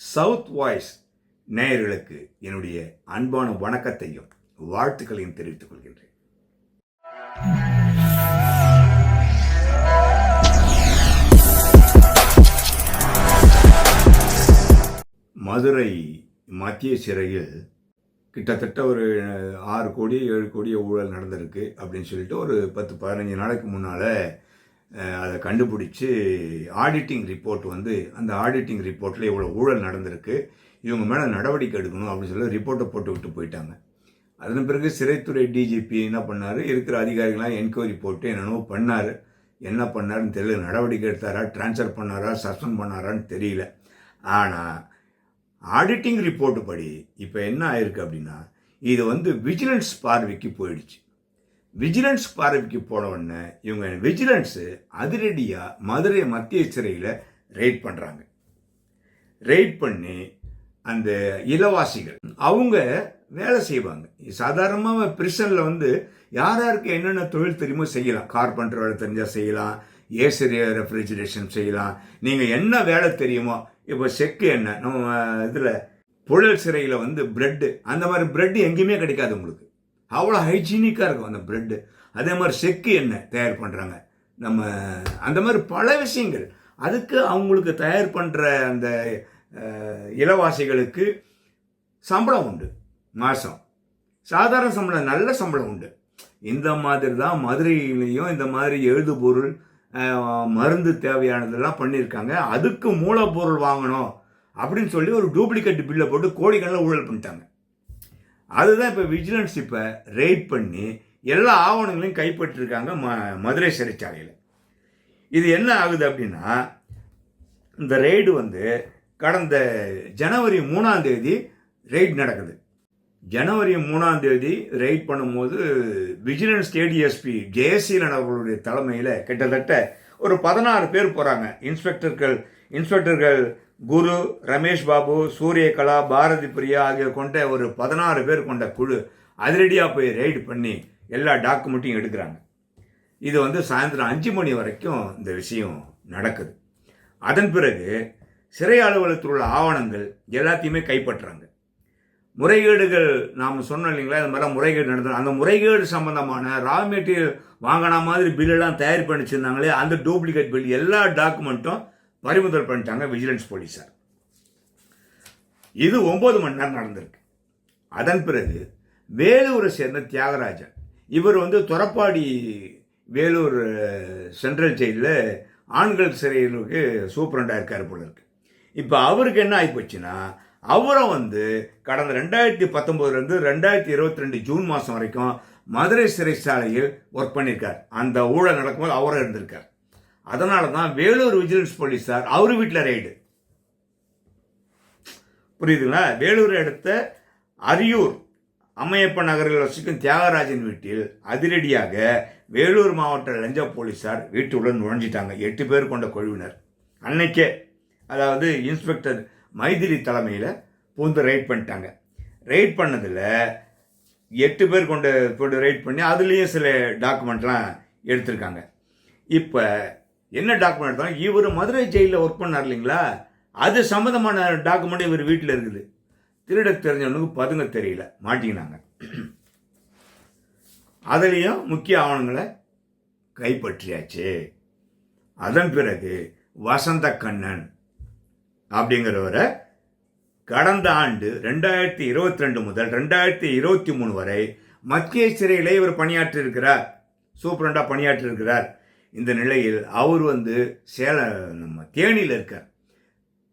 South voice நேயர்களுக்கு என்னுடைய அன்பான வணக்கத்தையும் வாழ்த்துக்களையும் தெரிவித்துக் கொள்கின்றேன். மதுரை மத்திய சிறையில் கிட்டத்தட்ட ஒரு ஆறு கோடி ஏழு கோடி ஊழல் நடந்திருக்கு அப்படின்னு சொல்லிட்டு ஒரு பத்து பதினஞ்சு நாளைக்கு முன்னால் அதை கண்டுபிடிச்சி ஆடிட்டிங் ரிப்போர்ட் வந்து அந்த ஆடிட்டிங் ரிப்போர்ட்டில் இவ்வளோ ஊழல் நடந்திருக்கு இவங்க மேலே நடவடிக்கை எடுக்கணும் அப்படின்னு சொல்லி ரிப்போர்ட்டை போட்டு விட்டு போயிட்டாங்க. அதன் பிறகு சிறைத்துறை டிஜிபி என்ன பண்ணார்? இருக்கிற அதிகாரிகளாம் என்கொயரி போட்டு என்னென்னவோ பண்ணார். என்ன பண்ணாருன்னு தெரியல நடவடிக்கை எடுத்தாரா ட்ரான்ஸ்ஃபர் பண்ணாரா சஸ்பெண்ட் பண்ணாரான்னு தெரியல. ஆனால் ஆடிட்டிங் ரிப்போர்ட்டு படி இப்போ என்ன ஆயிருக்கு அப்படின்னா இது வந்து விஜிலன்ஸ் பார்வைக்கு போயிடுச்சு. விஜிலன்ஸ் பார்வைக்கு போனவுடனே இவங்க விஜிலன்ஸு அதிரடியாக மதுரை மத்திய சிறையில் ரெய்ட் பண்ணுறாங்க ரெய்ட் பண்ணி அந்த இலவாசிகள் அவங்க வேலை செய்வாங்க. சாதாரணமாக பிரிசனில் வந்து யார் யாருக்கு என்னென்ன தொழில் தெரியுமோ செய்யலாம். கார்பெண்டர் வேலை தெரிஞ்சால் செய்யலாம். ஏசி ரெஃப்ரிஜரேஷன் செய்யலாம். நீங்கள் என்ன வேலை தெரியுமோ இப்போ செக்கு என்ன நம்ம இதில் புழல் சிறையில் வந்து பிரெட்டு அந்த மாதிரி பிரெட்டு எங்கேயுமே கிடைக்காது உங்களுக்கு. அவ்வளோ ஹைஜீனிக்காக இருக்கும் அந்த பிரெட்டு அதே மாதிரி செக்கு எண்ணெய் தயார் பண்ணுறாங்க நம்ம அந்த மாதிரி பல விஷயங்கள். அதுக்கு அவங்களுக்கு தயார் பண்ணுற அந்த இலவாசிகளுக்கு சம்பளம் உண்டு மாதம் சாதாரண சம்பளம் நல்ல சம்பளம் உண்டு. இந்த மாதிரி தான் மதுரையிலையும் இந்த மாதிரி எழுதுபொருள் மருந்து தேவையானதெல்லாம் பண்ணியிருக்காங்க. அதுக்கு மூலப்பொருள் வாங்கணும் அப்படின்னு சொல்லி ஒரு டூப்ளிகேட் பில்லை போட்டு கோடிக்கணக்கில் ஊழல் பண்ணிட்டாங்க. அதுதான் இப்போ விஜிலன்ஸ் இப்போ ரெய்ட் பண்ணி எல்லா ஆவணங்களையும் கைப்பற்றிருக்காங்க ம மதுரை சிறைச்சாலையில். இது என்ன ஆகுது அப்படின்னா இந்த ரெய்டு வந்து கடந்த ஜனவரி மூணாம் தேதி ரெய்ட் நடக்குது. ஜனவரி மூணாம் தேதி ரெய்ட் பண்ணும்போது விஜிலன்ஸ் ஸ்டேடிஎஸ்பி ஜெயசீலன் அவர்களுடைய தலைமையில் கிட்டத்தட்ட ஒரு பதினாறு பேர் போகிறாங்க இன்ஸ்பெக்டர்கள் இன்ஸ்பெக்டர்கள் குரு ரமேஷ் பாபு சூரியகலா பாரதி பிரியா ஆகிய கொண்ட ஒரு பதினாறு பேர் கொண்ட குழு அதிரடியாக போய் ரெய்டு பண்ணி எல்லா டாக்குமெண்ட்டையும் எடுக்கிறாங்க. இது வந்து சாயந்தரம் அஞ்சு மணி வரைக்கும் இந்த விஷயம் நடக்குது. அதன் பிறகு சிறை அலுவலகத்தில் உள்ள ஆவணங்கள் எல்லாத்தையுமே கைப்பற்றுறாங்க. முறைகேடுகள் நாம் சொன்னோம் இல்லைங்களா? இந்த மாதிரி முறைகேடு நடந்தது அந்த முறைகேடு சம்பந்தமான ரா மெட்டீரியல் வாங்கின மாதிரி பில்லெல்லாம் தயார் பண்ணிச்சிருந்தாங்களே அந்த டூப்ளிகேட் பில் எல்லா டாக்குமெண்ட்டும் பறிமுதல் பண்ணிட்டாங்க விஜிலன்ஸ் போலீஸார் இது ஒன்பது மணி நேரம் நடந்திருக்கு. அதன் பிறகு வேலூரை சேர்ந்த தியாகராஜன் இவர் வந்து துறப்பாடி வேலூர் சென்ட்ரல் ஜெயிலில் ஆண்கள் சிறையிலுக்கு சூப்பரண்டாக இருக்கார் போல இருக்கு. இப்போ அவருக்கு என்ன ஆகிப்போச்சுன்னா அவரும் வந்து கடந்த ரெண்டாயிரத்தி பத்தொம்போதுலேருந்து ரெண்டாயிரத்தி இருபத்தி ரெண்டு ஜூன் மாதம் வரைக்கும் மதுரை சிறைச்சாலையில் ஒர்க் பண்ணியிருக்கார் அந்த ஊழல் நடக்கும்போது அவரும் இருந்திருக்கார். அதனால தான் வேலூர் விஜிலன்ஸ் போலீஸார் அவர் வீட்டில் ரைடு புரியுதுங்களா? வேலூர் அடுத்த அரியூர் அம்மையப்ப நகரில் வசிக்கும் தியாகராஜன் வீட்டில் அதிரடியாக வேலூர் மாவட்ட லஞ்ச போலீஸார் வீட்டுடன் நுழைஞ்சிட்டாங்க. எட்டு பேர் கொண்ட குழுவினர். அன்னைக்கே அதாவது இன்ஸ்பெக்டர் மைதிலி தலைமையில் பூந்து ரைட் பண்ணிட்டாங்க. ரைட் பண்ணதில் எட்டு பேர் கொண்டு கொண்டு ரைட் பண்ணி அதுலேயும் சில டாக்குமெண்ட்லாம் எடுத்திருக்காங்க. இப்போ என்ன டாக்குமெண்ட் எடுத்தாங்க இவர் மதுரை ஜெயிலில் ஒர்க் பண்ணார் இல்லைங்களா? அது சம்மந்தமான டாக்குமெண்ட் இவர் வீட்டில் இருக்குது. திருட தெரிஞ்சவனுக்கு பதுங்க தெரியல. மாட்டிக்கினாங்க. அதுலேயும் முக்கிய ஆவணங்களை கைப்பற்றியாச்சு. அதன் பிறகு வசந்த கண்ணன் அப்படிங்கிறவரை கடந்த ஆண்டு ரெண்டாயிரத்தி இருபத்தி ரெண்டு முதல் ரெண்டாயிரத்தி இருபத்தி மூணு வரை மத்திய சிறையிலே இவர் பணியாற்றியிருக்கிறார். சூப்பரண்டாக பணியாற்றியிருக்கிறார். இந்த நிலையில் அவர் வந்து சேலம் நம்ம தேனியில் இருக்கார்.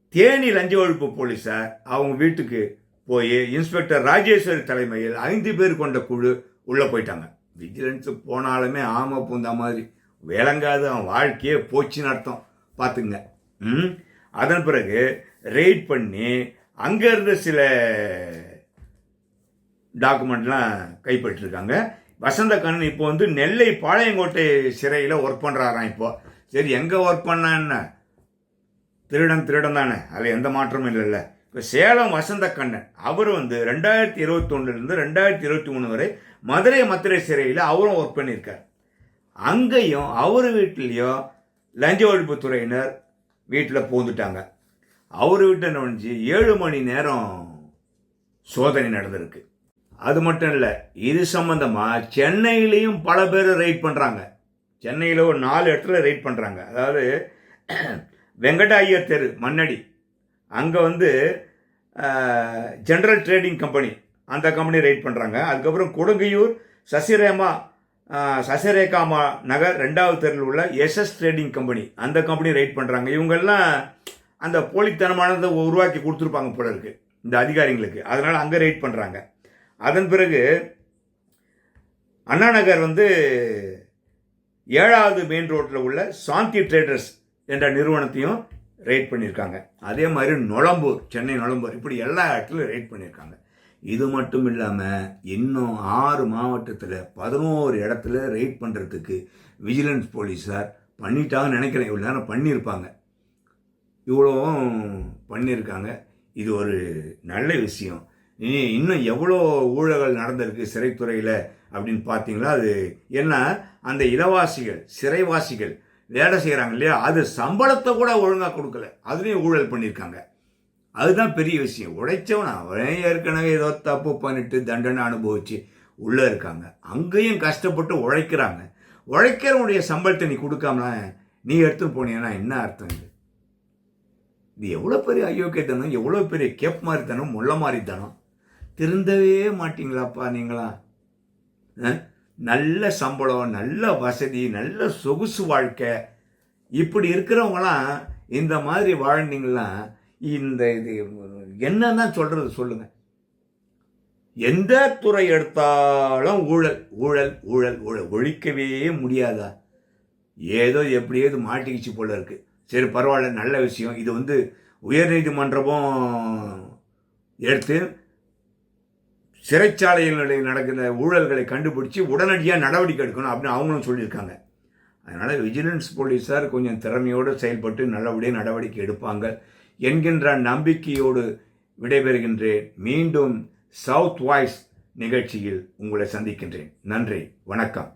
தேனி லஞ்ச ஒழிப்பு போலீஸார் அவங்க வீட்டுக்கு போய் இன்ஸ்பெக்டர் ராஜேஸ்வரி தலைமையில் ஐந்து பேர் கொண்ட குழு உள்ளே போயிட்டாங்க. விஜிலன்ஸு போனாலுமே ஆமை பூந்தா மாதிரி. விளங்காது அவன் வாழ்க்கையே போச்சுன்னு அர்த்தம். பார்த்துங்க. ம்? அதன் பிறகு ரெய்ட் பண்ணி அங்கே இருந்த சில டாக்குமெண்ட்லாம் கைப்பற்றிருக்காங்க. வசந்த கண்ணன் இப்போ வந்து நெல்லை பாளையங்கோட்டை சிறையில் ஒர்க் பண்ணுறாராம் இப்போ. சரி எங்கே ஒர்க் பண்ணான்னு திருடன் திருடன் தானே. அதில் எந்த மாற்றமும் இல்லைல்ல. இப்போ சேலம் வசந்த கண்ணன் அவர் வந்து ரெண்டாயிரத்தி இருபத்தொன்னுலேருந்து ரெண்டாயிரத்தி இருபத்தி மூணு வரை மதுரை மதுரை சிறையில் அவரும் ஒர்க் பண்ணியிருக்கார். அங்கேயும் அவர் வீட்லேயும் லஞ்ச ஒழிப்புத்துறையினர் வீட்டில் பூந்துட்டாங்க அவர் வீட்டை நுழைஞ்சு ஏழு மணி நேரம் சோதனை நடந்திருக்கு. அது மட்டும் இல்லை இது சம்மந்தமாக சென்னையிலையும் பல பேர் ரைட் பண்ணுறாங்க சென்னையில் ஒரு நாலு இடத்துல ரைட் பண்ணுறாங்க அதாவது வெங்கட ஐயர் தெரு மண்ணடி அங்கே வந்து ஜென்ரல் ட்ரேடிங் கம்பெனி அந்த கம்பெனி ரைட் பண்ணுறாங்க அதுக்கப்புறம் கொடுங்கையூர் சசிரேமா சசிரேகாமா நகர் ரெண்டாவது தெருவில் உள்ள எஸ்எஸ் ட்ரேடிங் கம்பெனி அந்த கம்பெனி ரைட் பண்ணுறாங்க இவங்கெல்லாம் அந்த போலித்தனமானதை உருவாக்கி கொடுத்துருப்பாங்க போல இருக்குது இந்த அதிகாரிங்களுக்கு. அதனால் அங்கே ரைட் பண்ணுறாங்க அதன் பிறகு அண்ணா நகர் வந்து ஏழாவது மெயின் ரோட்டில் உள்ள சாந்தி ட்ரேடர்ஸ் என்ற நிறுவனத்தையும் ரைட் பண்ணியிருக்காங்க. அதே மாதிரி நுழம்பூர் சென்னை நுழம்பூர் இப்படி எல்லா இடத்துலையும் ரைட் பண்ணியிருக்காங்க. இது மட்டும் இல்லாமல் இன்னும் ஆறு மாவட்டத்தில் பதினோரு இடத்துல ரைட் பண்ணுறதுக்கு விஜிலன்ஸ் போலீஸார் பண்ணிட்டாங்கன்னு நினைக்கிறேன். இவ்வளோ நேரம் பண்ணியிருப்பாங்க. இவ்வளோவும் பண்ணியிருக்காங்க. இது ஒரு நல்ல விஷயம். இன்னும் எவ்வளோ ஊழல்கள் நடந்திருக்கு சிறைத்துறையில் அப்படின்னு பார்த்தீங்களா? அது என்ன? அந்த இலவாசிகள் சிறைவாசிகள் வேலை செய்கிறாங்க இல்லையா? அது சம்பளத்தை கூட ஒழுங்காக கொடுக்கல. அதுலேயும் ஊழல் பண்ணியிருக்காங்க. அதுதான் பெரிய விஷயம். உழைச்சவனா அவன் ஏற்கனவே ஏதோ தப்பு பண்ணிட்டு தண்டனை அனுபவிச்சு உள்ளே இருக்காங்க. அங்கேயும் கஷ்டப்பட்டு உழைக்கிறாங்க. உழைக்கிறவனுடைய சம்பளத்தை நீ கொடுக்காம நீ எடுத்து போனீங்கன்னா என்ன அர்த்தம் இது? இது எவ்வளோ பெரிய அயோக்கியத்தனம் எவ்வளோ பெரிய கேப் மாதிரித்தனம் முள்ள மாதிரித்தனம் திருந்தவே மாட்டீங்களாப்பா நீங்களா? நல்ல சம்பளம் நல்ல வசதி நல்ல சொகுசு வாழ்க்கை. இப்படி இருக்கிறவங்களாம் இந்த மாதிரி வாழ்ந்தீங்களா இந்த இது என்னன்னா சொல்கிறது சொல்லுங்க. எந்த துறை எடுத்தாலும் ஊழல் ஊழல் ஊழல் ஊழல். ஒழிக்கவே முடியாதா? ஏதோ எப்படியாவது மாட்டிக்கிச்சு போல இருக்கு. சரி பரவாயில்ல நல்ல விஷயம். இது வந்து உயர்நீதிமன்றமும் எடுத்து சிறைச்சாலைகளில் நடக்கிற ஊழல்களை கண்டுபிடிச்சி உடனடியாக நடவடிக்கை எடுக்கணும் அப்படின்னு அவங்களும் சொல்லியிருக்காங்க. அதனால் விஜிலன்ஸ் போலீஸார் கொஞ்சம் திறமையோடு செயல்பட்டு நல்லபடியாக நடவடிக்கை எடுப்பாங்க என்கின்ற நம்பிக்கையோடு விடைபெறுகின்றேன். மீண்டும் சவுத் வாய்ஸ் நிகழ்ச்சியில் உங்களை சந்திக்கின்றேன். நன்றி. வணக்கம்.